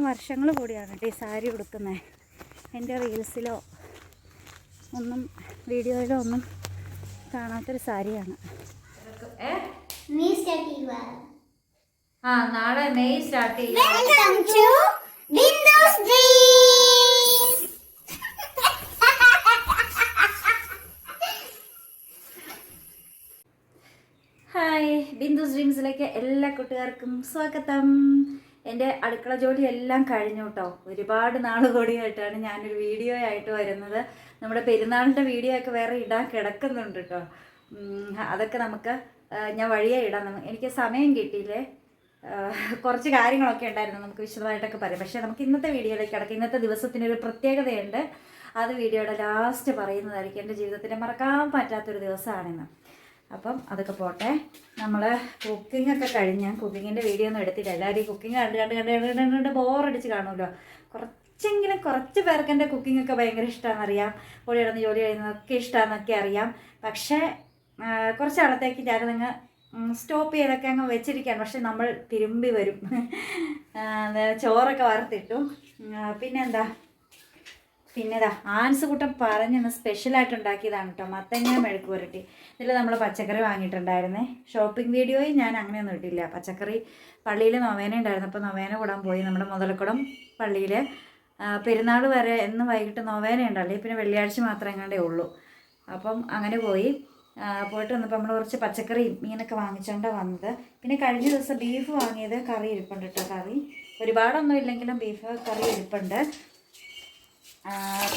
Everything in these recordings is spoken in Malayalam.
ഞാൻ വർഷങ്ങൾ കൂടിയാണ് കേട്ടോ ഈ സാരി ഉടുക്കുന്നത്. എന്റെ റീൽസിലോ ഒന്നും വീഡിയോയിലോ ഒന്നും കാണാത്തൊരു സാരിയാണ്. ആ നാളെ സ്റ്റാർട്ട് ഹായ് ബിന്ദു ഡ്രീംസിലേക്ക് എല്ലാ കൂട്ടുകാർക്കും സ്വാഗതം. എന്റെ അടുക്കള ജോലി എല്ലാം കഴിഞ്ഞു കേട്ടോ. ഒരുപാട് നാൾ കൂടിയായിട്ടാണ് ഞാനൊരു വീഡിയോ ആയിട്ട് വരുന്നത്. നമ്മുടെ പെരുന്നാളിന്റെ വീഡിയോ ഒക്കെ വേറെ ഇടാൻ കിടക്കുന്നുണ്ട് കേട്ടോ. അതൊക്കെ നമുക്ക് ഞാൻ വഴിയെ ഇടാൻ എനിക്ക് സമയം കിട്ടിയില്ലേ? കുറച്ച് കാര്യങ്ങളൊക്കെ ഉണ്ടായിരുന്നു നമുക്ക് വിശദമായിട്ടൊക്കെ പറയാം. പക്ഷേ നമുക്ക് ഇന്നത്തെ വീഡിയോയിലേക്ക് കിടക്കാം. ഇന്നത്തെ ദിവസത്തിനൊരു പ്രത്യേകതയുണ്ട്. അത് വീഡിയോയുടെ ലാസ്റ്റ് പറയുന്നതായിരിക്കും. എന്റെ ജീവിതത്തിൽ മറക്കാൻ പറ്റാത്തൊരു ദിവസമാണിന്ന്. അപ്പം അതൊക്കെ പോട്ടെ. നമ്മൾ കുക്കിംഗ് ഒക്കെ കഴിഞ്ഞ് കുക്കിങ്ങിന്റെ വീഡിയോ ഒന്നും എടുത്തില്ല. എല്ലാവരും കുക്കിംഗ് കണ്ട് കണ്ട് കണ്ട് കണ്ട് കണ്ട് കണ്ട് ബോറടിച്ച് കാണുമല്ലോ. കുറച്ചെങ്കിലും കുറച്ച് പേർക്ക് എന്റെ കുക്കിംഗ് ഒക്കെ ഭയങ്കര ഇഷ്ടമാണെന്ന് അറിയാം ഓടി കിടന്ന് ജോലി ചെയ്യുന്നതൊക്കെ ഇഷ്ടമാണെന്നൊക്കെ അറിയാം. പക്ഷേ കുറച്ച് കുറച്ച് ഞാൻ ഞാനതങ്ങ് സ്റ്റോപ്പ് ചെയ്തൊക്കെ അങ്ങ് വെച്ചിരിക്കുകയാണ്. പക്ഷെ നമ്മൾ തിരുമ്പി വരും. ചോറൊക്കെ വറുത്തിട്ടു. പിന്നെന്താ? പിന്നെ ഇതാ ആൻസ് കൂട്ടം പറഞ്ഞൊന്ന് സ്പെഷ്യലായിട്ട് ഉണ്ടാക്കിയതാണ് കേട്ടോ മത്തങ്ങ മെഴുക്ക് പുരട്ടി. ഇതിൽ നമ്മൾ പച്ചക്കറി വാങ്ങിയിട്ടുണ്ടായിരുന്നേ. ഷോപ്പിംഗ് വീഡിയോയിൽ ഞാൻ അങ്ങനെയൊന്നും ഇട്ടില്ല. പച്ചക്കറി പള്ളിയിൽ നൊവേന ഉണ്ടായിരുന്നു. അപ്പോൾ നൊവേന കൂടാൻ പോയി നമ്മുടെ മുതലക്കുടം പള്ളിയിൽ പെരുന്നാൾ വരെ എന്ന് വൈകിട്ട് നൊവേന ഉണ്ടല്ലേ? പിന്നെ വെള്ളിയാഴ്ച മാത്രമേ എങ്ങാണ്ടേ ഉള്ളൂ. അപ്പം അങ്ങനെ പോയി. പോയിട്ട് വന്നപ്പോൾ നമ്മൾ കുറച്ച് പച്ചക്കറിയും മീനൊക്കെ വാങ്ങിച്ചുകൊണ്ടാണ് വന്നത്. പിന്നെ കഴിഞ്ഞ ദിവസം ബീഫ് വാങ്ങിയത് കറി ഇരിപ്പുണ്ട് കേട്ടോ കറി. ഒരുപാടൊന്നും ഇല്ലെങ്കിലും ബീഫ് കറി ഇരിപ്പുണ്ട്.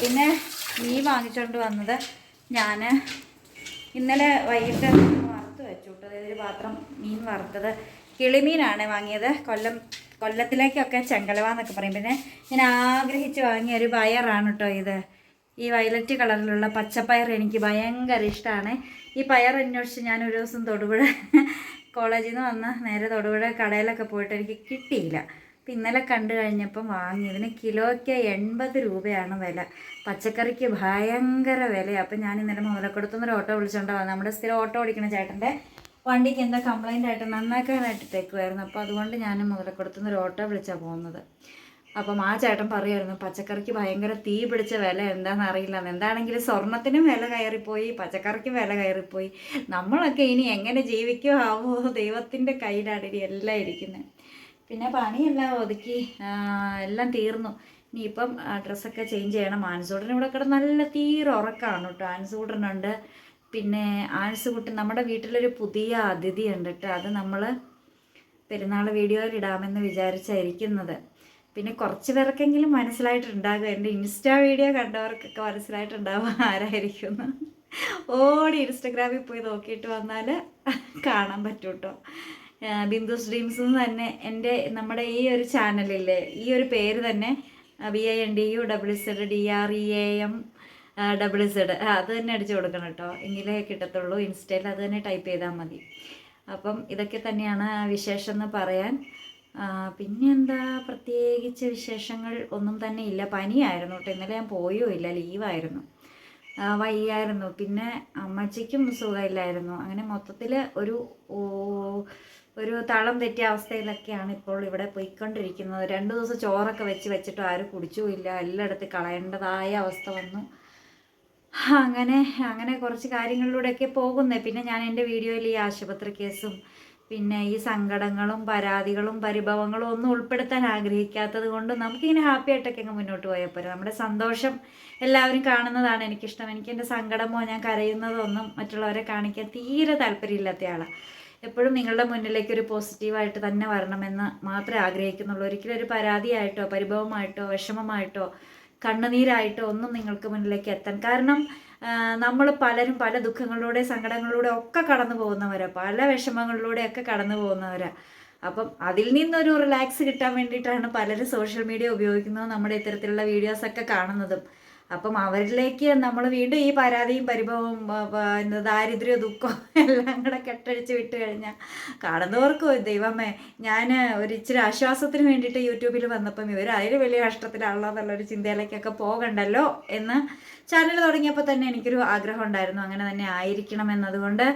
പിന്നെ മീൻ വാങ്ങിച്ചുകൊണ്ട് വന്നത് ഞാൻ ഇന്നലെ വൈകിട്ട് വറുത്ത് വെച്ചു കേട്ടോ. ഒരു പാത്രം മീൻ വറുത്തത്. കിളിമീനാണ് വാങ്ങിയത്. കൊല്ലം കൊല്ലത്തിലേക്കൊക്കെ ചെങ്കലവ എന്നൊക്കെ പറയും. പിന്നെ ഞാൻ ആഗ്രഹിച്ച് വാങ്ങിയ ഒരു പയറാണ് കേട്ടോ ഇത്. ഈ വയലറ്റ് കളറിലുള്ള പച്ചപ്പയർ എനിക്ക് ഭയങ്കര ഇഷ്ടമാണ് ഈ പയർ അന്വേഷിച്ച് ഞാൻ ഒരു ദിവസം തൊടുപുഴ കോളേജിൽ നിന്ന് വന്ന് നേരെ തൊടുപുഴ കടയിലൊക്കെ പോയിട്ട് എനിക്ക് കിട്ടിയില്ല. അപ്പം ഇന്നലെ കണ്ടു കഴിഞ്ഞപ്പം വാങ്ങി ഇതിന് കിലോയ്ക്ക് എൺപത് രൂപയാണ് വില. പച്ചക്കറിക്ക് ഭയങ്കര വിലയാണ് അപ്പം ഞാൻ ഇന്നലെ മുതലക്കൊടുത്തുനിന്ന് ഒരു ഓട്ടോ വിളിച്ചുകൊണ്ട് വന്നത് നമ്മുടെ സ്ഥിരം ഓട്ടോ ഓടിക്കുന്ന ചേട്ടന്റെ വണ്ടിക്ക് എന്താ കംപ്ലൈന്റ് ആയിട്ട് നന്നാക്കാനായിട്ട് തേക്കുമായിരുന്നു അപ്പോൾ അതുകൊണ്ട് ഞാൻ മുതലക്കൊടുത്തുനിന്ന് ഒരു ഓട്ടോ വിളിച്ചാണ് പോകുന്നത്. അപ്പം ആ ചേട്ടൻ പറയുമായിരുന്നു പച്ചക്കറിക്ക് ഭയങ്കര തീ പിടിച്ച വില എന്താണെന്ന് അറിയില്ല. എന്താണെങ്കിലും സ്വർണത്തിനും വില കയറിപ്പോയി പച്ചക്കറിക്കും വില കയറിപ്പോയി. നമ്മളൊക്കെ ഇനി എങ്ങനെ ജീവിക്കുമോ ആവോ ദൈവത്തിന്റെ കയ്യിലാണ് എല്ലാം ഇരിക്കുന്നത് പിന്നെ പണിയെല്ലാം ഒതുക്കി. എല്ലാം തീർന്നു. ഇനിയിപ്പം ഡ്രസ്സൊക്കെ ചേഞ്ച് ചെയ്യണം. ആൻസൂടൻ ഇവിടെ കിടന്ന് നല്ല തീരെ ഉറക്കമാണ് കേട്ടോ. ആൻസൂടനുണ്ട് പിന്നെ ആൻസുകുട്ടൻ നമ്മുടെ വീട്ടിലൊരു പുതിയ അതിഥി ഉണ്ട് കേട്ടോ. അത് നമ്മൾ പെരുന്നാൾ വീഡിയോയിൽ ഇടാമെന്ന് വിചാരിച്ചായിരിക്കുന്നത് പിന്നെ കുറച്ച് പേർക്കെങ്കിലും മനസ്സിലായിട്ടുണ്ടാകും. എന്റെ ഇൻസ്റ്റാ വീഡിയോ കണ്ടവർക്കൊക്കെ മനസ്സിലായിട്ടുണ്ടാവും ആരായിരിക്കും ഓടി ഇൻസ്റ്റഗ്രാമിൽ പോയി നോക്കിയിട്ട് വന്നാൽ കാണാൻ പറ്റൂട്ടോ. ബിന്ദുസ് ഡ്രീംസ് എന്ന് തന്നെ എന്റെ നമ്മുടെ ഈ ഒരു ചാനലില്ലേ ഈ ഒരു പേര് തന്നെ V I N D U W Z D R E A M W Z അത് തന്നെ അടിച്ചു കൊടുക്കണം കേട്ടോ. എങ്കിലേ കിട്ടത്തുള്ളൂ. ഇൻസ്റ്റയിൽ അത് തന്നെ ടൈപ്പ് ചെയ്താൽ മതി. അപ്പം ഇതൊക്കെ തന്നെയാണ് വിശേഷം എന്ന് പറയാൻ. പിന്നെന്താ? പിന്നെ പ്രത്യേകിച്ച് വിശേഷങ്ങൾ ഒന്നും തന്നെ ഇല്ല. പനിയായിരുന്നു കേട്ടോ. ഇന്നലെ ഞാൻ പോയോ ഇല്ല. ലീവായിരുന്നു. വയ്യായിരുന്നു. പിന്നെ അമ്മച്ചിക്കും സുഖമില്ലായിരുന്നു. അങ്ങനെ മൊത്തത്തിൽ ഒരു ഒരു തളം തെറ്റിയ അവസ്ഥയിലൊക്കെയാണ് ഇപ്പോൾ ഇവിടെ പോയിക്കൊണ്ടിരിക്കുന്നത്. രണ്ട് ദിവസം ചോറൊക്കെ വെച്ച് വെച്ചിട്ട് ആരും കുടിച്ചുമില്ല എല്ലായിടത്തും കളയേണ്ടതായ അവസ്ഥ വന്നു. അങ്ങനെ അങ്ങനെ കുറച്ച് കാര്യങ്ങളിലൂടെയൊക്കെ പോകുന്നത് പിന്നെ ഞാൻ എന്റെ വീഡിയോയിൽ ഈ ആശുപത്രി കേസും പിന്നെ ഈ സങ്കടങ്ങളും പരാതികളും പരിഭവങ്ങളും ഒന്നും ഉൾപ്പെടുത്താൻ ആഗ്രഹിക്കാത്തത് കൊണ്ട് നമുക്കിങ്ങനെ ഹാപ്പി ആയിട്ടൊക്കെ അങ്ങ് മുന്നോട്ട് പോയാൽ നമ്മുടെ സന്തോഷം എല്ലാവരും കാണുന്നതാണ് എനിക്കിഷ്ടം. എനിക്ക് എന്റെ സങ്കടമോ ഞാൻ കരയുന്നതോ ഒന്നും മറ്റുള്ളവരെ കാണിക്കാൻ തീരെ താല്പര്യമില്ലാത്ത ആളാണ് എപ്പോഴും നിങ്ങളുടെ മുന്നിലേക്ക് ഒരു പോസിറ്റീവായിട്ട് തന്നെ വരണമെന്ന് മാത്രമേ ആഗ്രഹിക്കുന്നുള്ളൂ. ഒരിക്കലും ഒരു പരാതിയായിട്ടോ പരിഭവമായിട്ടോ വിഷമമായിട്ടോ കണ്ണുനീരായിട്ടോ ഒന്നും നിങ്ങൾക്ക് മുന്നിലേക്ക് എത്താൻ. കാരണം നമ്മൾ പലരും പല ദുഃഖങ്ങളിലൂടെ സങ്കടങ്ങളിലൂടെ ഒക്കെ കടന്നു പോകുന്നവരാ. പല വിഷമങ്ങളിലൂടെ ഒക്കെ കടന്നു പോകുന്നവരാ. അപ്പം അതിൽ നിന്നൊരു റിലാക്സ് കിട്ടാൻ വേണ്ടിയിട്ടാണ് പലരും സോഷ്യൽ മീഡിയ ഉപയോഗിക്കുന്നതും നമ്മുടെ ഇത്തരത്തിലുള്ള വീഡിയോസൊക്കെ കാണുന്നതും. അപ്പം അവരിലേക്ക് നമ്മൾ വീണ്ടും ഈ പരാതിയും പരിഭവം ആ, ദാരിദ്ര്യ ദുഃഖവും എല്ലാം കൂടെ കെട്ടഴിച്ച് വിട്ട് കഴിഞ്ഞാൽ കാണുന്നവർക്കും ദൈവമേ ഞാൻ ഒരു ഇച്ചിരി ആശ്വാസത്തിന് വേണ്ടിയിട്ട് യൂട്യൂബിൽ വന്നപ്പം ഇവർ അതിൽ വലിയ കഷ്ടത്തിലാണല്ലോ എന്നുള്ളൊരു ചിന്തയിലേക്കൊക്കെ പോകണ്ടല്ലോ എന്ന് ചാനൽ തുടങ്ങിയപ്പോൾ തന്നെ എനിക്കൊരു ആഗ്രഹം ഉണ്ടായിരുന്നു. അങ്ങനെ തന്നെ ആയിരിക്കണം എന്നതുകൊണ്ട്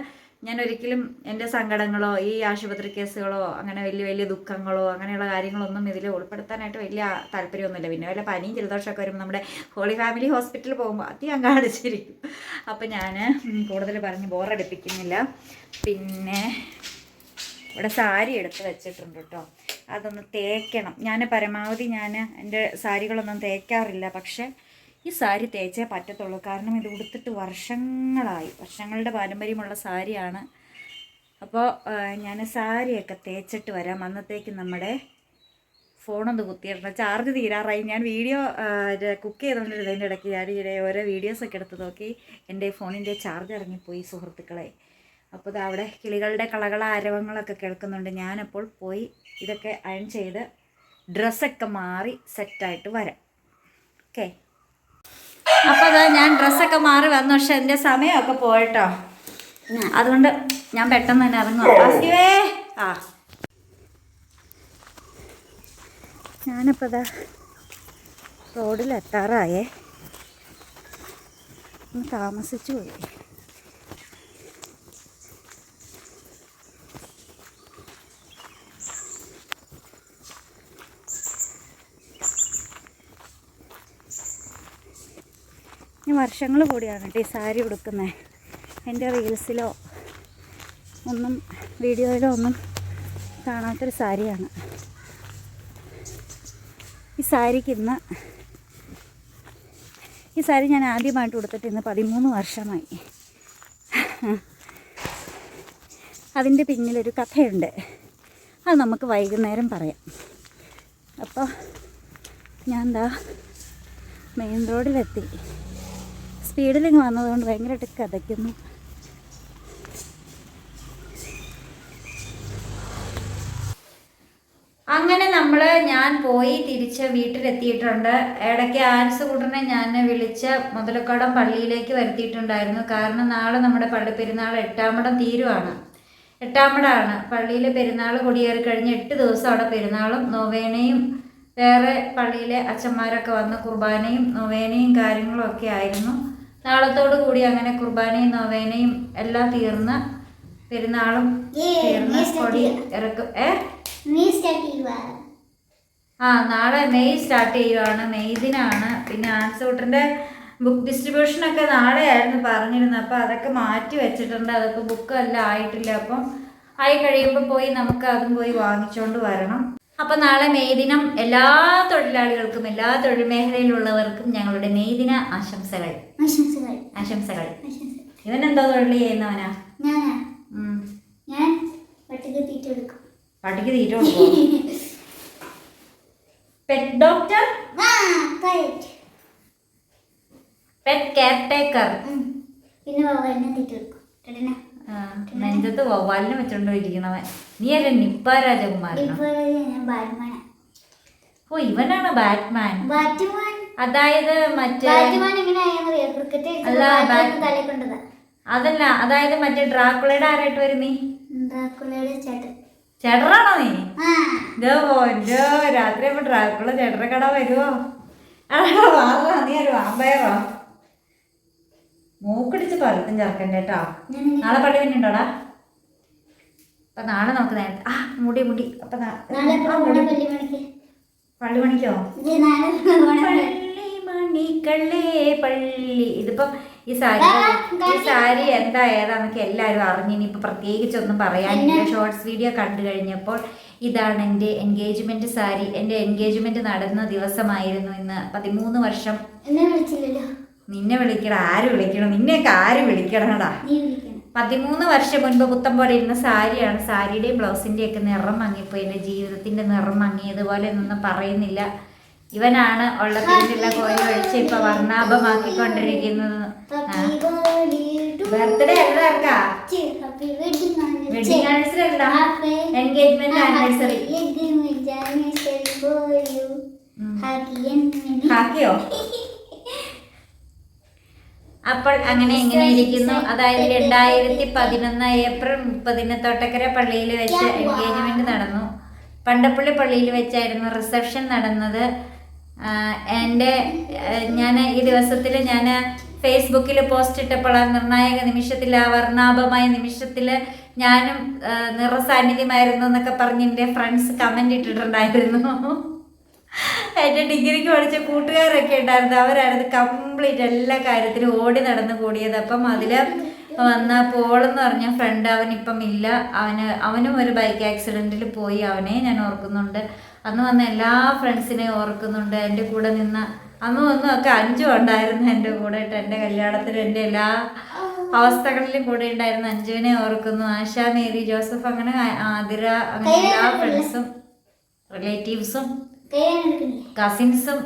ഞാൻ ഒരിക്കലും എന്റെ സങ്കടങ്ങളോ ഈ ആശുപത്രി കേസുകളോ അങ്ങനെ വലിയ വലിയ ദുഃഖങ്ങളോ അങ്ങനെയുള്ള കാര്യങ്ങളൊന്നും ഇതിൽ ഉൾപ്പെടുത്താനായിട്ട് വലിയ താല്പര്യമൊന്നുമില്ല. പിന്നെ വല്ല പനിയും ജലദോഷമൊക്കെ വരുമ്പോൾ നമ്മുടെ ഹോളി ഫാമിലി ഹോസ്പിറ്റലിൽ പോകുമ്പോൾ അധികം കാണിച്ചിരിക്കും അപ്പം ഞാൻ കൂടുതൽ പറഞ്ഞ് ബോറടിപ്പിക്കുന്നില്ല. പിന്നെ ഇവിടെ സാരി എടുത്ത് വെച്ചിട്ടുണ്ട് കേട്ടോ. അതൊന്ന് തേക്കണം. ഞാൻ പരമാവധി ഞാൻ എന്റെ സാരികളൊന്നും തേക്കാറില്ല. പക്ഷേ ഈ സാരി തേച്ചേ പറ്റത്തുള്ളൂ. കാരണം ഇത് ഉടുത്തിട്ട് വർഷങ്ങളായി. വർഷങ്ങളുടെ പാരമ്പര്യമുള്ള സാരിയാണ്. അപ്പോൾ ഞാൻ സാരിയൊക്കെ തേച്ചിട്ട് വരാം. അന്നത്തേക്ക് നമ്മുടെ ഫോണൊന്ന് കുത്തിയിട്ടുണ്ട് ചാർജ് തീരാറായി. ഞാൻ വീഡിയോ കുക്ക് ചെയ്തുകൊണ്ടിരുന്നതിന്റെ ഇടയ്ക്ക് ഞാൻ ഇവിടെ ഓരോ വീഡിയോസൊക്കെ എടുത്ത് നോക്കി. എന്റെ ഫോണിന്റെ ചാർജ് ഇറങ്ങിപ്പോയി സുഹൃത്തുക്കളെ. അപ്പോൾ ഇത് അവിടെ കിളികളുടെ കളകള ആരവങ്ങളൊക്കെ കേൾക്കുന്നുണ്ട്. ഞാനപ്പോൾ പോയി ഇതൊക്കെ അയൺ ചെയ്ത് ഡ്രസ്സൊക്കെ മാറി സെറ്റായിട്ട് വരാം. ഓക്കെ അപ്പോൾ അതാ ഞാൻ ഡ്രസ്സൊക്കെ മാറി വന്നു. പക്ഷെ എന്റെ സമയമൊക്കെ പോയിട്ടോ. അതുകൊണ്ട് ഞാൻ പെട്ടെന്ന് തന്നെ ഇറങ്ങും ആ. ഞാനിപ്പോൾ ഇതാ റോഡിലെത്താറായേ. ഒന്ന് താമസിച്ചു പോയി. വർഷങ്ങൾ കൂടിയാണ് കേട്ടോ ഈ സാരി ഉടുക്കുന്നത് എന്റെ റീൽസിലോ ഒന്നും വീഡിയോയിലോ ഒന്നും കാണാത്തൊരു സാരിയാണ്. ഈ സാരിക്ക് ഇന്ന് ഈ സാരി ഞാൻ ആദ്യമായിട്ട് ഉടുത്തിട്ട് ഇന്ന് പതിമൂന്ന് വർഷമായി. അതിന്റെ പിന്നിലൊരു കഥയുണ്ട്. അത് നമുക്ക് വൈകുന്നേരം പറയാം. അപ്പോൾ ഞാൻ എന്താ മെയിൻ റോഡിലെത്തി. സ്പീഡിലിങ്ങ് വന്നതുകൊണ്ട് ഭയങ്കരമായിട്ട് കഥയ്ക്കുന്നു. അങ്ങനെ നമ്മൾ ഞാൻ പോയി തിരിച്ച് വീട്ടിലെത്തിയിട്ടുണ്ട്. ഇടയ്ക്ക് ആൻസ് കൂട്ടനെ ഞാൻ വിളിച്ച് മുതലക്കോടം പള്ളിയിലേക്ക് വരുത്തിയിട്ടുണ്ടായിരുന്നു. കാരണം നാളെ നമ്മുടെ പള്ളി പെരുന്നാൾ എട്ടാമടം തീരുവാണ്. എട്ടാമടാണ് പള്ളിയിലെ പെരുന്നാൾ കൊടിയേറി കഴിഞ്ഞ് എട്ട് ദിവസം അവിടെ പെരുന്നാളും നൊവേനയും വേറെ പള്ളിയിലെ അച്ഛന്മാരൊക്കെ വന്ന് കുർബാനയും നൊവേനയും കാര്യങ്ങളും ഒക്കെ ആയിരുന്നു. നാളത്തോടു കൂടി അങ്ങനെ കുർബാനയും നൊവേനയും എല്ലാം തീർന്ന് പെരുന്നാളും തീർന്ന് കൊടി ഇറക്കും. ഏ? ആ നാളെ മെയ് സ്റ്റാർട്ട് ചെയ്യുവാണ്. മെയ് ദിനാണ്. പിന്നെ ആൻസൂട്ടറിന്റെ ബുക്ക് ഡിസ്ട്രിബ്യൂഷൻ ഡിസ്ട്രിബ്യൂഷനൊക്കെ നാളെയായിരുന്നു പറഞ്ഞിരുന്നത്. അപ്പോൾ അതൊക്കെ മാറ്റി വെച്ചിട്ടുണ്ട്. അതൊക്കെ ബുക്ക് എല്ലാം ആയിട്ടില്ല. അപ്പം ആയി കഴിയുമ്പോൾ പോയി നമുക്ക് അതും പോയി വാങ്ങിച്ചുകൊണ്ട് വരണം. അപ്പം നാളെ മെയ് ദിനം എല്ലാ തൊഴിലാളികൾക്കും എല്ലാ തൊഴിൽ മേഖലയിലുള്ളവർക്കും ഞങ്ങളുടെ മെയ് ദിന ആശംസകൾ. ആശംസകൾ. ആശംസകൾ. ഇവൻ എന്തോ തൊഴിൽ ചെയ്യുന്നവനാ ഞാൻ പട്ടിക്ക് തീറ്റ കൊടുക്കും. പട്ടിക്ക് തീറ്റ കൊടുക്കും pet doctor pet caretaker പിന്നെ തീറ്റ കൊടുക്കും. നെഞ്ചത്ത് വവ്വാലിനെ വെച്ചോണ്ട് ഇരിക്കണവൻ. നീ അല്ലേ നിപ്പ രാജകുമാരൻ ഓ ഇവനാണ് ബാറ്റ്മാൻ? ബാറ്റ്മാൻ. അതായത് മറ്റേ അല്ല, അതല്ല അതായത് മറ്റേ ഡ്രാക്കുളയുടെ ആരായിട്ട് വരും നീ? ചേട്ടറാണോ നീ? ഇതോ രാത്രി ഡ്രാക്കുള ചേട്ടറെ കട വരുവോ? അതാ വാ നീ ഒരു വാമ്പയറോ. മൂക്കടിച്ച് പലത്തും ചേർക്കണ്ട കേട്ടോ. നാളെ പള്ളി പിന്നുണ്ടോടാ അപ്പൊ നാളെ നമുക്ക് നേരത്തെ ആ മുടി മുടി. അപ്പൊ. പള്ളി മണിക്ക് പള്ളി ഇതിപ്പം ഈ സാരി ഈ സാരി എന്താ ഏതാന്നൊക്കെ എല്ലാവരും അറിഞ്ഞു ഇനിയിപ്പോൾ പ്രത്യേകിച്ചൊന്നും പറയാനില്ല ഷോർട്സ് വീഡിയോ കണ്ടു കഴിഞ്ഞപ്പോൾ ഇതാണ് എന്റെ എൻഗേജ്മെന്റ് സാരി. എന്റെ എൻഗേജ്മെന്റ് നടന്ന ദിവസമായിരുന്നു ഇന്ന്. പതിമൂന്ന് വർഷം നിന്നെ വിളിക്കണം ആര് വിളിക്കണം? നിന്നെയൊക്കെ ആര് വിളിക്കണടാ? പതിമൂന്ന് വർഷം മുൻപ് പുത്തം പോലെ ഇരുന്ന സാരിയാണ്. സാരിയുടെയും ബ്ലൗസിന്റെയും ഒക്കെ നിറം മങ്ങിപ്പോയി. എന്റെ ജീവിതത്തിന്റെ നിറം മങ്ങിയതുപോലെ എന്നൊന്നും പറയുന്നില്ല. ഇവനാണ് ഉള്ള പിന്നിലുള്ള കോഴി ഒഴിച്ച് ഇപ്പൊ വർണാഭമാക്കിക്കൊണ്ടിരിക്കുന്നത്. ബർത്ത്ഡേ അല്ലാർക്കാ വെഡിങ് ആനിവേഴ്സറി അല്ല എൻഗേജ്മെന്റ് ആനിവേഴ്സറി. ഹാക്കിയോ അപ്പോൾ അങ്ങനെ എങ്ങനെ ഇരിക്കുന്നു അതായത് രണ്ടായിരത്തി പതിനൊന്ന് ഏപ്രിൽ മുപ്പതിന് തോട്ടക്കര പള്ളിയിൽ വെച്ച് എൻഗേജ്മെന്റ് നടന്നു. പണ്ടപ്പള്ളി പള്ളിയിൽ വെച്ചായിരുന്നു റിസപ്ഷൻ നടന്നത്. എന്റെ ഞാൻ ഈ ദിവസത്തിൽ ഞാൻ ഫേസ്ബുക്കിൽ പോസ്റ്റ് ഇട്ടപ്പോൾ ആ നിർണായക നിമിഷത്തിൽ ആ വർണാഭമായ നിമിഷത്തിൽ ഞാനും നിറസാന്നിധ്യമായിരുന്നു എന്നൊക്കെ പറഞ്ഞ് എന്റെ ഫ്രണ്ട്സ് കമന്റ് ഇട്ടിട്ടുണ്ടായിരുന്നു. എന്റെ ഡിഗ്രിക്ക് പഠിച്ച കൂട്ടുകാരൊക്കെ ഉണ്ടായിരുന്നു. അവരായിരുന്നു കംപ്ലീറ്റ് എല്ലാ കാര്യത്തിലും ഓടി നടന്നു കൂടിയത്. അപ്പം അതിൽ വന്ന പോളെന്ന് പറഞ്ഞ ഫ്രണ്ട് അവനിപ്പം ഇല്ല. അവന് അവനും ഒരു ബൈക്ക് ആക്സിഡന്റിൽ പോയി. അവനെ ഞാൻ ഓർക്കുന്നുണ്ട്. അന്ന് വന്ന എല്ലാ ഫ്രണ്ട്സിനെയും ഓർക്കുന്നുണ്ട്. എന്റെ കൂടെ നിന്ന അന്ന് ഒന്നും ഒക്കെ അഞ്ചും ഉണ്ടായിരുന്നു എന്റെ കൂടെ. എന്റെ കല്യാണത്തിന് എന്റെ എല്ലാ അവസ്ഥകളിലും കൂടെ ഉണ്ടായിരുന്നു അഞ്ജുവിനെ ഓർക്കുന്നു. ആശ മേരി ജോസഫ് അങ്ങനെ ആതിര അങ്ങനെ എല്ലാ ഫ്രണ്ട്സും റിലേറ്റീവ്സും കസിൻസും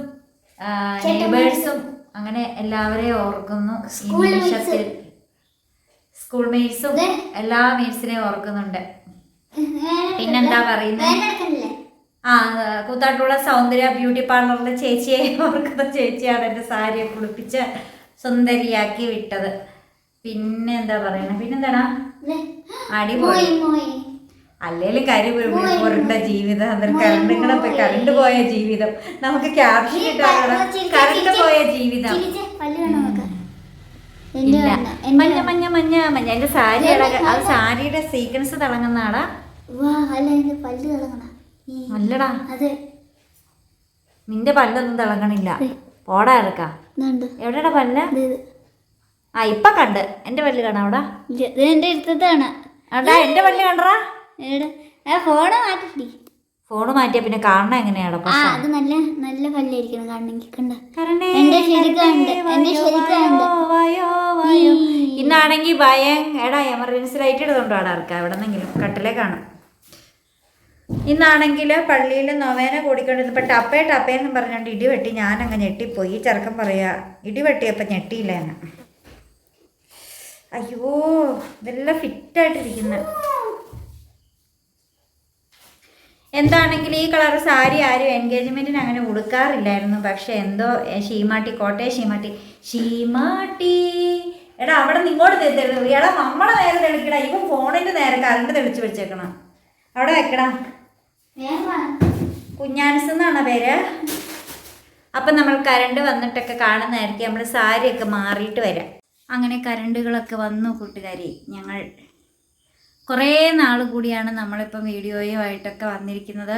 നെയ്ബേഴ്സും അങ്ങനെ എല്ലാവരെയും ഓർക്കുന്നു. ഈ നിമിഷത്തിൽ സ്കൂൾ മേറ്റ്സും എല്ലാ മേറ്റ്സിനെയും ഓർക്കുന്നുണ്ട്. പിന്നെന്താ പറയുന്നത് ആ കൂത്താട്ടുള്ള സൗന്ദര്യ ബ്യൂട്ടി പാർലറിലെ ചേച്ചിയെ ഓർക്കുന്ന ചേച്ചിയാണ് എന്റെ സാരിയെ കുളിപ്പിച്ച് സുന്ദരിയാക്കി വിട്ടത്. പിന്നെന്താ പറയണേ? പിന്നെന്താടാ? അടിപൊളി. അല്ലേലും കാര്യം പുരണ്ട ജീവിതം അന്നേരം കറണ്ട് കൂടെ പോയി കറണ്ട് പോയ ജീവിതം. നമുക്ക് ക്യാപ്ഷൻ ഇട്ടാണ് കറണ്ട് പോയ ജീവിതം. മഞ്ഞ മഞ്ഞ മഞ്ഞ മഞ്ഞ. എന്റെ സാരി അത് സാരിയുടെ സീക്വൻസ് തിളങ്ങുന്നാടാ അല്ലടാ. നിന്റെ പല്ലൊന്നും തിളങ്ങണില്ല. പോടാ ഇറക്കാ എവിടെടാ പല്ല്. ആ ഇപ്പൊ കണ്ട്. എന്റെ പല്ല് കാണാം അവിടെ. എന്റെ അടുത്തതാണ്. എന്റെ പല്ല് കണ്ടറാ. ഫോണ് മാറ്റി ഫോണ് മാറ്റിയ പിന്നെ കാണണം എങ്ങനെയാടാ ആ അത് നല്ല നല്ല പല്ലായിരിക്കണം കാണണമെങ്കിൽ കണ്ട? എന്റെ ശരിക്കും ഉണ്ട്. കരണ്ടേ, എന്റെ വായോ, ശരിക്കും ഉണ്ട്. വായോ, വായോ. ഇന്നാണെങ്കി ഭയം എടാ എമർജൻസി ലൈറ്റ് ഇടുന്നുണ്ടോ അവിടെ ആർക്കാ? എവിടെന്നെങ്കിലും കട്ടിലേ കാണും. ഇന്നാണെങ്കിൽ പള്ളിയിൽ നൊവേന കൂടിക്കൊണ്ടിരുന്നപ്പോൾ ടപ്പേ എന്നും പറഞ്ഞുകൊണ്ട് ഇടിവെട്ടി ഞാനങ്ങ് ഞെട്ടിപ്പോയി. ചെറുക്കം ചെറുക്കൻ പറയാ ഇടിവെട്ടിയപ്പോൾ ഞെട്ടിയില്ല എന്നെ. അയ്യോ ഇതെല്ലാം ഫിറ്റായിട്ടിരിക്കുന്ന എന്താണെങ്കിൽ ഈ കളർ സാരി ആരും എൻഗേജ്മെന്റിന് അങ്ങനെ ഉടുക്കാറില്ലായിരുന്നു. പക്ഷെ എന്തോ ഷീമാട്ടി കോട്ടയ ഷീമാട്ടി ശീമാട്ടി. എടാ അവിടെ നിന്ന് ഇങ്ങോട്ട് തെ- എടാ നമ്മളെ നേരെ തെളിക്കടാ. ഇവ ഫോണിന്റെ നേരെ കറണ്ട് തെളിച്ച് വെച്ചേക്കണം അവിടെ വെക്കണം കുഞ്ഞാൻസ് എന്നാണ് പേര്? അപ്പം നമ്മൾ കരണ്ട് വന്നിട്ടൊക്കെ കാണുന്നതായിരിക്കും. നമ്മൾ സാരിയൊക്കെ മാറിയിട്ട് വരാം. അങ്ങനെ കരണ്ടുകളൊക്കെ വന്നു കൂട്ടുകാരി. ഞങ്ങൾ കുറേ നാൾ കൂടിയാണ് നമ്മളിപ്പം വീഡിയോയുമായിട്ടൊക്കെ വന്നിരിക്കുന്നത്.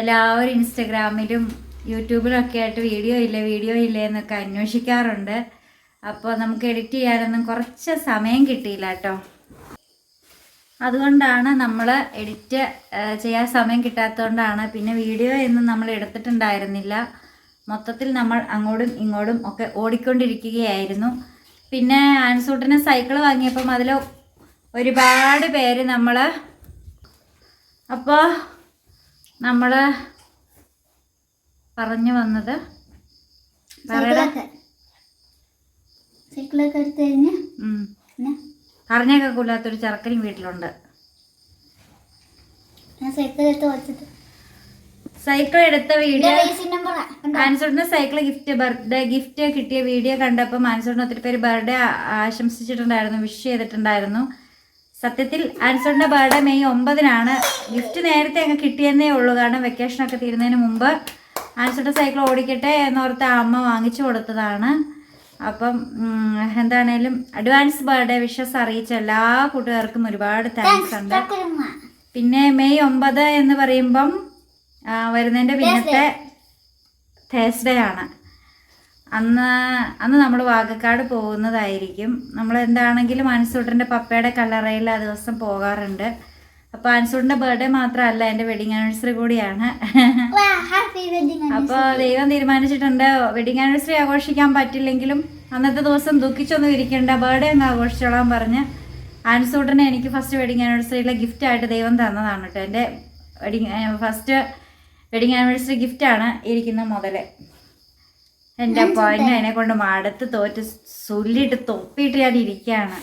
എല്ലാവരും ഇൻസ്റ്റഗ്രാമിലും യൂട്യൂബിലൊക്കെ ആയിട്ട് വീഡിയോ ഇല്ല വീഡിയോ ഇല്ലേ എന്നൊക്കെ അന്വേഷിക്കാറുണ്ട്. അപ്പോൾ നമുക്ക് എഡിറ്റ് ചെയ്യാനൊന്നും കുറച്ച് സമയം കിട്ടിയില്ല കേട്ടോ. അതുകൊണ്ടാണ് നമ്മൾ എഡിറ്റ് ചെയ്യാൻ സമയം കിട്ടാത്തതുകൊണ്ടാണ് പിന്നെ വീഡിയോ എന്നും നമ്മൾ എടുത്തിട്ടുണ്ടായിരുന്നില്ല. മൊത്തത്തിൽ നമ്മൾ അങ്ങോട്ടും ഇങ്ങോട്ടും ഒക്കെ ഓടിക്കൊണ്ടിരിക്കുകയായിരുന്നു. പിന്നെ ആൻസൂട്ടിന് സൈക്കിൾ വാങ്ങിയപ്പം അതിൽ ഒരുപാട് പേര് നമ്മൾ അപ്പോൾ നമ്മൾ പറഞ്ഞു വന്നത് സൈക്കിളൊക്കെ എടുത്ത് കഴിഞ്ഞ് പറഞ്ഞൊക്കെ കൊല്ലാത്തൊരു ചെറുക്കനും വീട്ടിലുണ്ട്. സൈക്കിൾ എടുത്ത് വീഡിയോ മാൻസൂട്ടിന് സൈക്കിൾ ഗിഫ്റ്റ് ബർത്ത്ഡേ ഗിഫ്റ്റ് കിട്ടിയ വീഡിയോ കണ്ടപ്പോൾ മാൻസൂട്ടിന് ഒത്തിരി പേര് ബർത്ത്ഡേ ആശംസിച്ചിട്ടുണ്ടായിരുന്നു വിഷ് ചെയ്തിട്ടുണ്ടായിരുന്നു. സത്യത്തിൽ ആൻസൂട്ടിന്റെ ബർത്ത്ഡേ മെയ് ഒമ്പതിനാണ്. ഗിഫ്റ്റ് നേരത്തെ അങ്ങ് കിട്ടിയെന്നേ ഉള്ളൂ. കാരണം വെക്കേഷനൊക്കെ തീരുന്നതിന് മുമ്പ് ആൻസൂട്ടിന്റെ സൈക്കിൾ ഓടിക്കട്ടെ എന്നോർത്ത് ആ അമ്മ വാങ്ങിച്ചു കൊടുത്തതാണ്. അപ്പം എന്താണേലും അഡ്വാൻസ് ബർത്ത്ഡേ വിഷസ് അറിയിച്ച എല്ലാ കൂട്ടുകാർക്കും ഒരുപാട് താങ്ക്സ് ഉണ്ട്. പിന്നെ മെയ് ഒമ്പത് എന്ന് പറയുമ്പം വരുന്നതിന്റെ വരുന്നതിന്റെ പിന്നത്തെ തേഴ്സ്ഡേ ആണ്. അന്ന് അന്ന് നമ്മൾ വാഗക്കാട് പോകുന്നതായിരിക്കും. നമ്മൾ എന്താണെങ്കിലും അൻസൂട്ടന്റെ പപ്പയുടെ കല്ലറയിൽ ആ ദിവസം പോകാറുണ്ട്. അപ്പോൾ അൻസൂട്ടിന്റെ ബർത്ത്ഡേ മാത്രമല്ല എന്റെ വെഡിങ് ആനിവേഴ്സറി കൂടിയാണ്. അപ്പോൾ ദൈവം തീരുമാനിച്ചിട്ടുണ്ട് വെഡിങ് ആനിവേഴ്സറി ആഘോഷിക്കാൻ പറ്റില്ലെങ്കിലും അന്നത്തെ ദിവസം ദുഃഖിച്ചൊന്നും ഇരിക്കേണ്ട ബർത്ത്ഡേ അങ്ങ് ആഘോഷിച്ചോളാൻ പറഞ്ഞ് ആൻസൂട്ടനെ എനിക്ക് ഫസ്റ്റ് വെഡിങ് ആനിവേഴ്സറിയിലെ ഗിഫ്റ്റ് ആയിട്ട് ദൈവം തന്നതാണ് കേട്ടോ. എന്റെ വെഡിങ് ഫസ്റ്റ് വെഡിങ് ആനിവേഴ്സറി ഗിഫ്റ്റാണ് ഇരിക്കുന്ന മുതൽ എന്റെ പോയിന്റ് അതിനെ കൊണ്ട് മടുത്ത് തോറ്റ് സുല്ലിട്ട് തൊപ്പിയിട്ട് ഞാൻ ഇരിക്കുകയാണ്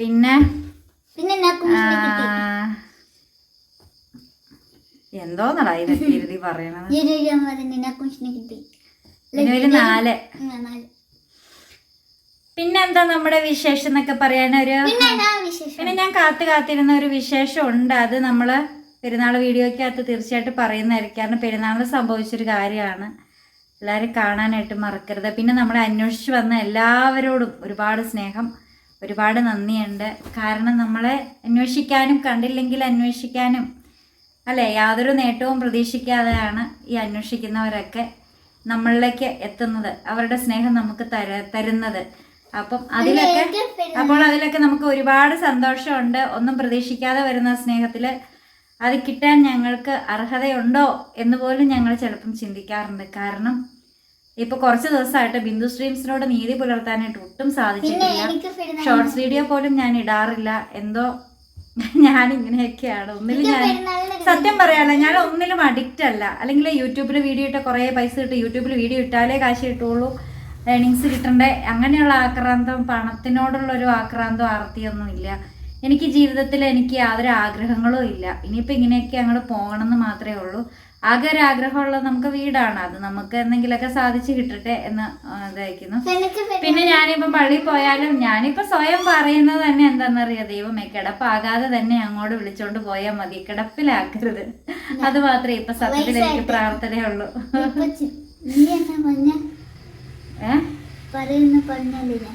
പിന്നെ പിന്നെ എന്തോന്നടാ ഇതൊക്കെ എഴുതി പറയണത്? കുഞ്ഞിനെ നാല്. ഉം, പിന്നെ എന്താ നമ്മുടെ വിശേഷം എന്നൊക്കെ പറയാനൊരു പിന്നെ പിന്നെ ഞാൻ കാത്തു കാത്തിരുന്ന ഒരു വിശേഷം ഉണ്ട് അത് നമ്മൾ പെരുന്നാൾ വീഡിയോയ്ക്കകത്ത് തീർച്ചയായിട്ടും പറയുന്നതായിരിക്കും. കാരണം പെരുന്നാളിന് സംഭവിച്ചൊരു കാര്യമാണ്. എല്ലാവരും കാണാനായിട്ട് മറക്കരുത്. പിന്നെ നമ്മളെ അന്വേഷിച്ച് വന്ന എല്ലാവരോടും ഒരുപാട് സ്നേഹം ഒരുപാട് നന്ദിയുണ്ട്. കാരണം നമ്മളെ അന്വേഷിക്കാനും കണ്ടില്ലെങ്കിൽ അന്വേഷിക്കാനും അല്ലേ? യാതൊരു നേട്ടവും പ്രതീക്ഷിക്കാതെയാണ് ഈ അന്വേഷിക്കുന്നവരൊക്കെ നമ്മളിലേക്ക് എത്തുന്നത്. അവരുടെ സ്നേഹം നമുക്ക് തര തരുന്നത്. അപ്പം അതിലൊക്കെ അപ്പോൾ അതിലൊക്കെ നമുക്ക് ഒരുപാട് സന്തോഷമുണ്ട്. ഒന്നും പ്രതീക്ഷിക്കാതെ വരുന്ന സ്നേഹത്തിൽ അത് കിട്ടാൻ ഞങ്ങൾക്ക് അർഹതയുണ്ടോ എന്ന് പോലും ഞങ്ങൾ ചിലപ്പം ചിന്തിക്കാറുണ്ട്. കാരണം ഇപ്പൊ കുറച്ച് ദിവസമായിട്ട് ബിന്ദു സ്ട്രീംസിനോട് നീതി പുലർത്താനായിട്ട് ഒട്ടും സാധിച്ചിട്ടില്ല. ഷോർട്സ് വീഡിയോ പോലും ഞാൻ ഇടാറില്ല. എന്തോ ഞാൻ ഇങ്ങനെയൊക്കെയാണ്. ഒന്നിൽ ഞാൻ സത്യം പറയാല്ല ഞാൻ ഒന്നിലും അഡിക്റ്റ് അല്ല. അല്ലെങ്കിൽ യൂട്യൂബിൽ വീഡിയോ ഇട്ട കുറേ പൈസ കിട്ടും. യൂട്യൂബിൽ വീഡിയോ ഇട്ടാലേ കാശ് കിട്ടുള്ളൂ. ഏണിങ്സ് കിട്ടണ്ടേ? അങ്ങനെയുള്ള ആക്രാന്തം പണത്തിനോടുള്ള ഒരു ആക്രാന്തം ആർത്തിയൊന്നും ഇല്ല എനിക്ക് ജീവിതത്തിൽ എനിക്ക് യാതൊരു ആഗ്രഹങ്ങളും ഇല്ല. ഇനിയിപ്പോൾ ഇങ്ങനെയൊക്കെ അങ്ങോട്ട് പോകണം എന്ന് മാത്രമേ ഉള്ളൂ. ആകെ ഒരു ആഗ്രഹമുള്ളത് നമുക്ക് വീടാണ്. അത് നമുക്ക് എന്തെങ്കിലുമൊക്കെ സാധിച്ചു കിട്ടട്ടെ എന്ന് ഇതായിരിക്കുന്നു. പിന്നെ ഞാനിപ്പം പള്ളിയിൽ പോയാലും ഞാനിപ്പോ സ്വയം പറയുന്നത് തന്നെ എന്താണെന്നറിയാം ദൈവമേ? കിടപ്പാകാതെ തന്നെ അങ്ങോട്ട് വിളിച്ചോണ്ട് പോയാൽ മതി. കിടപ്പിലാക്കരുത്. അത് മാത്രമേ ഇപ്പൊ സത്യത്തിൽ എനിക്ക് പ്രാർത്ഥനയുള്ളൂ ഏ? പറയുന്ന പറഞ്ഞല്ലേ ഞാൻ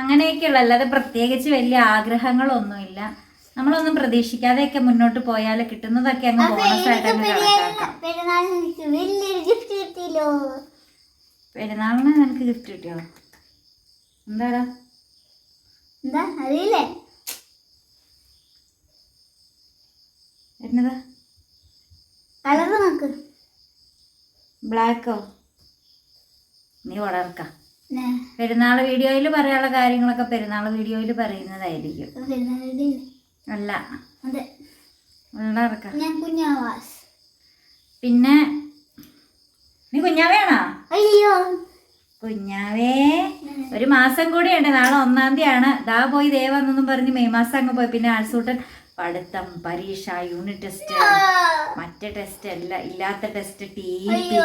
അങ്ങനെയൊക്കെയുള്ള. അല്ലാതെ പ്രത്യേകിച്ച് വലിയ ആഗ്രഹങ്ങളൊന്നുമില്ല. നമ്മളൊന്നും പ്രതീക്ഷിക്കാതെയൊക്കെ മുന്നോട്ട് പോയാൽ കിട്ടുന്നതൊക്കെ അങ്ങ് ബോണസ് ആയിട്ട് എനിക്ക് അങ്ങ് പെരുന്നാളിന് നിനക്ക് ഗിഫ്റ്റ് കിട്ടിയോ? എന്താടാ? എന്താ? അറിയില്ലേ? എന്നതാ? കളർ നോക്ക്. ബ്ലാക്കോ? നീ വളർക്കാം. പെരുന്നാൾ വീഡിയോയിൽ പറയാനുള്ള കാര്യങ്ങളൊക്കെ പെരുന്നാൾ വീഡിയോയിൽ പറയുന്നതായിരിക്കും? അല്ല. പിന്നെ നീ കുഞ്ഞാവേണോ? അയ്യോ. കുഞ്ഞാവേ ഒരു മാസം കൂടിയുണ്ട്. നാളെ ഒന്നാം തീയതിയാണ്. ദാ പോയി ദേവന്നൊന്നും പറഞ്ഞ് മെയ് മാസം അങ്ങ് പോയി. പിന്നെ ആൾസൂട്ടൻ പഠിത്തം പരീക്ഷ യൂണിറ്റ് ടെസ്റ്റ് മറ്റേ ടെസ്റ്റ് അല്ല ഇല്ലാത്ത ടെസ്റ്റ് ടി പി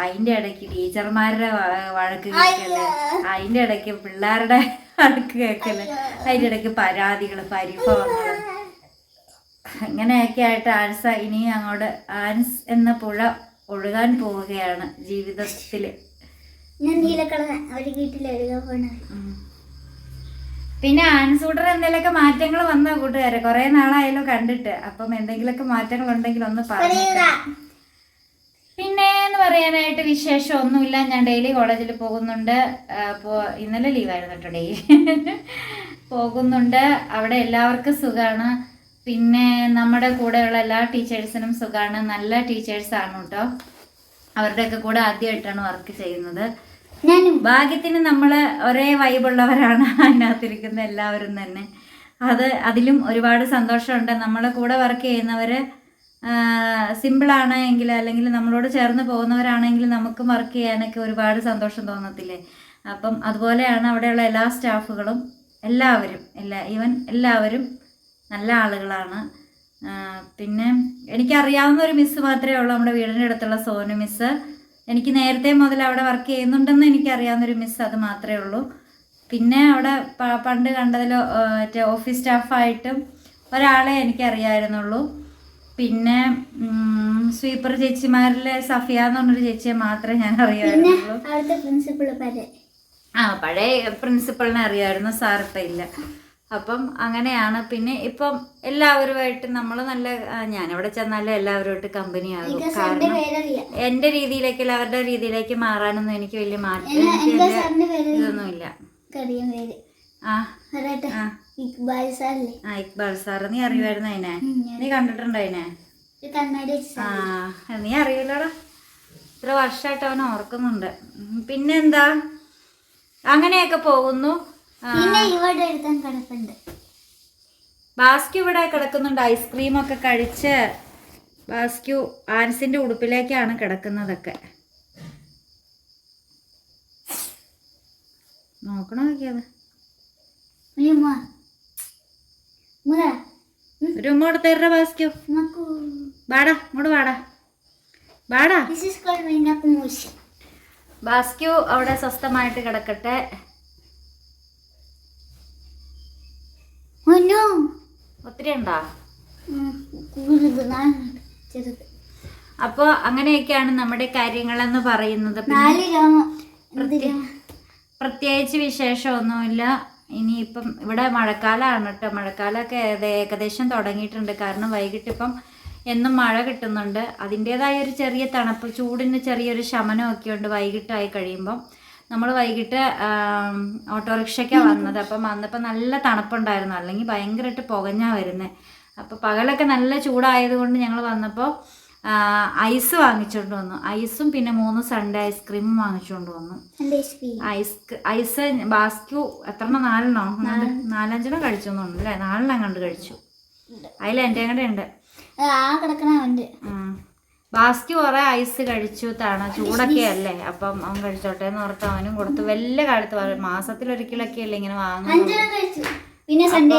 അതിന്റെ ഇടയ്ക്ക് ടീച്ചർമാരുടെ വഴക്ക് കേൾക്കൽ അതിന്റെ ഇടയ്ക്ക് പിള്ളേരുടെ വഴക്ക് കേൾക്കൽ അതിന്റെ ഇടയ്ക്ക് പരാതികൾ പരിഭവങ്ങൾ അങ്ങനെയൊക്കെ ആയിട്ട് ആൻസ ഇനി അങ്ങോട്ട് ആൻസ് എന്ന പുഴ ഒഴുകാൻ പോവുകയാണ് ജീവിതത്തിൽ. ഞാൻ നീലക്കളർ ഒരു വീട്ടിൽ ഒഴുകാൻ. പിന്നെ ആൻസൂട്ടർ എന്തെങ്കിലുമൊക്കെ മാറ്റങ്ങൾ വന്ന കൂട്ടുകാരെ? കുറെ നാളായാലും കണ്ടിട്ട്. അപ്പം എന്തെങ്കിലുമൊക്കെ മാറ്റങ്ങൾ ഉണ്ടെങ്കിൽ ഒന്ന് പറയുക പിന്നെ എന്ന് പറയാനായിട്ട് വിശേഷം ഒന്നുമില്ല ഞാൻ ഡെയിലി കോളേജിൽ പോകുന്നുണ്ട്. അപ്പോൾ ഇന്നലെ ലീവായിരുന്നു കേട്ടോ ഡെയിലി. പോകുന്നുണ്ട്. അവിടെ എല്ലാവർക്കും സുഖമാണ് പിന്നെ നമ്മുടെ കൂടെയുള്ള എല്ലാ ടീച്ചേഴ്സിനും സുഖമാണ് നല്ല ടീച്ചേഴ്സാണ് കേട്ടോ. അവരുടെയൊക്കെ കൂടെ ആദ്യമായിട്ടാണ് വർക്ക് ചെയ്യുന്നത്. ഞാനും ഭാഗ്യത്തിന് നമ്മൾ ഒരേ വൈബുള്ളവരാണ് അതിനകത്തിരിക്കുന്ന എല്ലാവരും തന്നെ. അത് അതിലും ഒരുപാട് സന്തോഷമുണ്ട്. നമ്മളെ കൂടെ വർക്ക് ചെയ്യുന്നവർ സിമ്പിളാണ് എങ്കിൽ അല്ലെങ്കിൽ നമ്മളോട് ചേർന്ന് പോകുന്നവരാണെങ്കിൽ നമുക്ക് വർക്ക് ചെയ്യാനൊക്കെ ഒരുപാട് സന്തോഷം തോന്നത്തില്ലേ? അപ്പം അതുപോലെയാണ് അവിടെയുള്ള എല്ലാ സ്റ്റാഫുകളും എല്ലാവരും എല്ലാ ഈവൻ എല്ലാവരും നല്ല ആളുകളാണ്. പിന്നെ എനിക്കറിയാവുന്ന ഒരു മിസ്സ് മാത്രമേ ഉള്ളൂ. നമ്മുടെ വീടിന്റെ അടുത്തുള്ള സോനു മിസ്സ് എനിക്ക് നേരത്തെ മുതൽ അവിടെ വർക്ക് ചെയ്യുന്നുണ്ടെന്ന് എനിക്കറിയാവുന്നൊരു മിസ് അത് മാത്രമേ ഉള്ളൂ. പിന്നെ അവിടെ പണ്ട് കണ്ടതിൽ മറ്റേ ഓഫീസ് സ്റ്റാഫായിട്ടും ഒരാളെ എനിക്കറിയായിരുന്നുള്ളൂ. പിന്നെ സ്വീപ്പർ ചേച്ചിമാരിലെ സഫിയ എന്ന് പറഞ്ഞൊരു ചേച്ചിയെ മാത്രമേ ഞാൻ അറിയാറുള്ളൂ ആ പഴയ പ്രിൻസിപ്പളിനെ അറിയായിരുന്നു. സാർ ഇല്ല. അപ്പം അങ്ങനെയാണ്. പിന്നെ ഇപ്പം എല്ലാവരുമായിട്ട് നമ്മൾ നല്ല ഞാൻ ഞാനവിടെ ചെന്നാലും എല്ലാവരുമായിട്ട് കമ്പനിയാകും ആകും. കാരണം എന്റെ എന്റെ രീതിയിലേക്ക് അവരുടെ രീതിയിലേക്ക് മാറാനൊന്നും എനിക്ക് വലിയ മാറ്റം ഇതൊന്നുമില്ല. ആ ഇക്ബാൽ സാറല്ലേ ആ ഇക്ബാൽ സാറ് നീ അറിയുമായിരുന്നു അതിനെ നീ കണ്ടിട്ടുണ്ടോ അതിനെ ആ. നീ അറിയില്ലടാ. ഇത്ര വർഷമായിട്ട് അവൻ ഓർക്കുന്നുണ്ട്. പിന്നെന്താ അങ്ങനെയൊക്കെ പോകുന്നു. പിന്നെ ഇവിടെ എടുക്കാൻ കിടപ്പുണ്ട്. ബാസ്ക്യു ഇവിടെ കിടക്കുന്നുണ്ട്. ഐസ്ക്രീം ഒക്കെ കഴിച്ച് ബാസ്ക്യു ആൻസിന്റെ ഉടുപ്പിലേക്കാണ് കിടക്കുന്നതൊക്കെ. നോക്കണോ നോക്കിയത് ഒരു ഉമ്മ. ഉമ്മ, ഒരു ബാസ്ക്യു ഉമ്മക്കു. വാടാ ഇങ്ങോട്ട് വാടാ. വാടാ. ബാസ്ക്യു അവിടെ സ്വസ്ഥമായിട്ട് കിടക്കട്ടെ. ഒത്തിരി ഉണ്ടോ. ചെറുത്. അപ്പോൾ അങ്ങനെയൊക്കെയാണ് നമ്മുടെ കാര്യങ്ങളെന്ന് പറയുന്നത്. പ്രത്യേകിച്ച് വിശേഷമൊന്നുമില്ല. ഇനിയിപ്പം ഇവിടെ മഴക്കാലമാണ് കേട്ടോ. മഴക്കാലമൊക്കെ ഏകദേശം തുടങ്ങിയിട്ടുണ്ട്. കാരണം വൈകിട്ട് ഇപ്പം എന്നും മഴ കിട്ടുന്നുണ്ട്. അതിന്റേതായ ഒരു ചെറിയ തണുപ്പ് ചൂടിന് ചെറിയൊരു ശമനമൊക്കെ ഉണ്ട് വൈകിട്ടായി കഴിയുമ്പം. നമ്മൾ വൈകിട്ട് ഓട്ടോറിക്ഷയ്ക്കാണ് വന്നത്. അപ്പം വന്നപ്പോൾ നല്ല തണുപ്പുണ്ടായിരുന്നു. അല്ലെങ്കിൽ ഭയങ്കരമായിട്ട് പുകഞ്ഞാ വരുന്നത് അപ്പോൾ പകലൊക്കെ നല്ല ചൂടായതുകൊണ്ട് ഞങ്ങൾ വന്നപ്പോൾ ഐസ് വാങ്ങിച്ചുകൊണ്ട് വന്നു. ഐസും പിന്നെ മൂന്ന് സൺഡേ ഐസ്ക്രീമും വാങ്ങിച്ചുകൊണ്ട് വന്നു. ഐസ് ഐസ് ബാസ്ക്യൂ എത്ര നാലെണ്ണോ? നാലഞ്ചെണ്ണം കഴിച്ചു തോന്നുന്നു അല്ലേ? നാലെണ്ണം കണ്ട് കഴിച്ചു. അതിൽ എന്റെ കൂടെ ഉണ്ട്. ആ കിടക്കണ അവന്റെ ഉം. ബാസ്ക്യു കുറെ ഐസ് കഴിച്ചു തണ ചൂടൊക്കെ അല്ലേ? അപ്പം അവൻ കഴിച്ചോട്ടെ എന്ന് ഓർത്ത് അവനും കൊടുത്തു. വലിയ കാലത്ത് മാസത്തിൽ ഒരിക്കലൊക്കെ അല്ലേ ഇങ്ങനെ സൺഡേ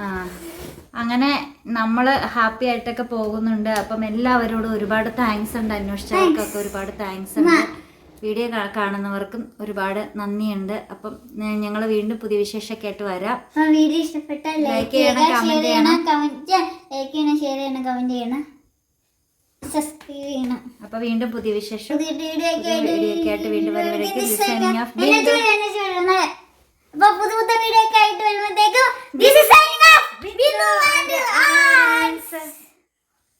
ആ അങ്ങനെ നമ്മൾ ഹാപ്പി ആയിട്ടൊക്കെ പോകുന്നുണ്ട്. അപ്പം എല്ലാവരോടും ഒരുപാട് താങ്ക്സ് ഉണ്ട്. അന്വേഷിച്ചവർക്കൊക്കെ ഒരുപാട് താങ്ക്സ് ഉണ്ട്. വീഡിയോ കാണുന്നവർക്കും ഒരുപാട് നന്ദിയുണ്ട്. അപ്പം ഞങ്ങൾ വീണ്ടും പുതിയ വിശേഷമൊക്കെ ആയിട്ട് വരാം. വീഡിയോ ഇഷ്ടപ്പെട്ടാൽ ലൈക്ക് ചെയ്യണം, കമന്റ് ചെയ്യണം. ലൈക്ക് ചെയ്യണം ഷെയർ ചെയ്യണം കമന്റ് ചെയ്യണം. അപ്പൊ വീണ്ടും പുതിയ വിശേഷം. ഓഫ് പുതിയ പുതിയ വീഡിയോ ഒക്കെ ആയിട്ട് വരുമ്പോഴത്തേക്കും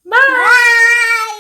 ബൈ